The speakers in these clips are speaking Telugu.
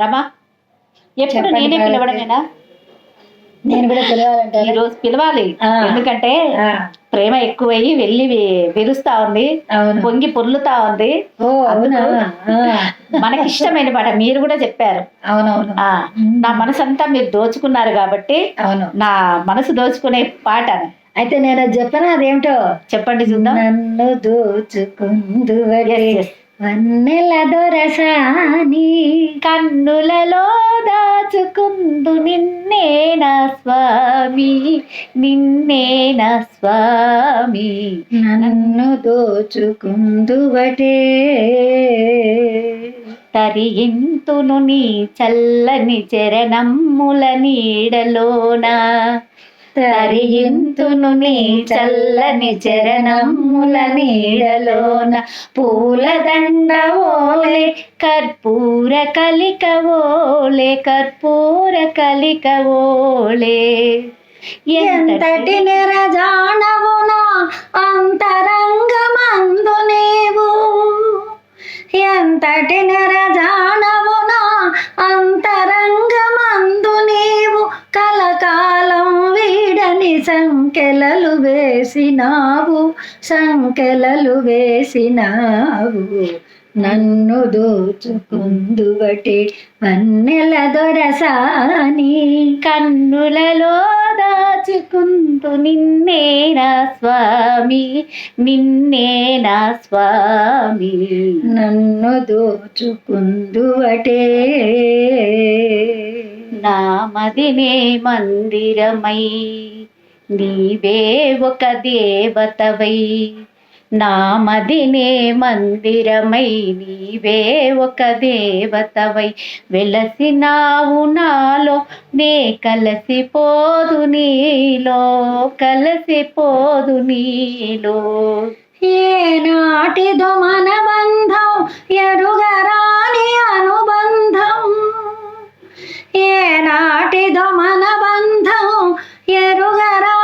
రమా ఎప్పుడు నేనే. పిలవడమేనా నేను? కూడా పిలవాలంటే ఈ రోజు పిలవాలి. ఎందుకంటే ప్రేమ ఎక్కువయ్యి వెళ్ళి విరుస్తా ఉంది. పొంగి పొర్లుతా ఉంది. మనకి ఇష్టమైన పాట మీరు కూడా చెప్పారు. అవునవును. నా మనసు అంతా మీరు దోచుకున్నారు కాబట్టి అవును. నా మనసు దోచుకునే పాట అయితే నేను చెప్పనా అదేమిటో? చెప్పండి చూద్దాం. నన్ను దోచుకుందు. వన్నెల దొరసాని కన్నులలో దాచుకుందు నిన్నే నా స్వామి నిన్నే నా స్వామి. నన్ను దోచుకుందు తరియింతును నీ చల్లని చరణమ్ముల నీడలోనా. తరియింతును నీ చల్లని చరణముల నీడలోన. పూలదండ ఓలే కర్పూర కలిక ఓలే కర్పూర కలిక ఓలే. ఎంతటి నిరజానవునా అంతరంగమందు నీవు. ఎంతటి నిరజానవునా సంకెలలు వేసినావు సంకెలలు వేసినావు. నన్ను దోచుకుందువటి వన్నెల దొరసాని కన్నులలో దాచుకుందు నిన్నే నా స్వామి నిన్నే నా స్వామి. నన్ను దోచుకుందువటే నామదినే మందిరమై. నీవే ఒక దేవతవై నామదినే మందిరమై నీవే ఒక దేవతవై. వెలసినావు నాలో నే కలసిపోదు నీలో కలసిపోదు నీలో. ఏనాటిదో మన బంధం ఎరుగరాని అనుబంధం. ఏనాటిదో మన బంధం ఎరుగరా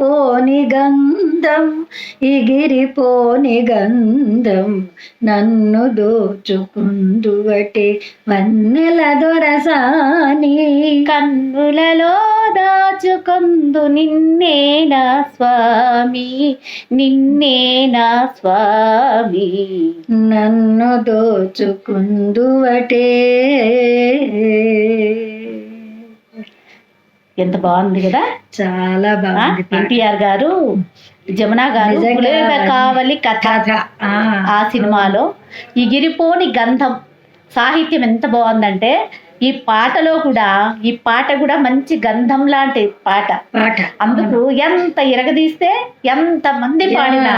పోని గంధం ఇగిరిపోని గంధం నన్ను దోచుకుందువటి. వన్నెల దొరసాని కన్నులలో దాచుకొందు నిన్నే నా స్వామి నిన్నే నా స్వామి. నన్ను దోచుకుందువటే. ఎంత బాగుంది కదా? చాలా బాగుంది. ఎన్టీఆర్ గారు జమున గారు కావలి కథ ఆ, సినిమాలో. ఎగిరిపోని గంధం సాహిత్యం ఎంత బాగుందంటే ఈ పాటలో కూడా ఈ పాట కూడా మంచి గంధం లాంటి పాట. పాట. అందుకు ఎంత ఇరగదీస్తే ఎంత మంది పాడినా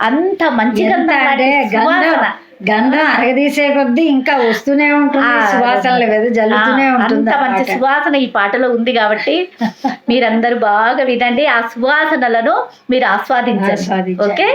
అంత మంచి గంధం లాంటి సువాసన. గంధం అరగదీసే కొద్దీ ఇంకా వస్తూనే ఉంటుంది సువాసనలు జల్లుతూనే ఉంటుంది మంచి. సువాసన ఈ పాటలో ఉంది కాబట్టి మీరందరూ బాగా వినండి ఆ సువాసనలను మీరు ఆస్వాదించండి. ఓకే.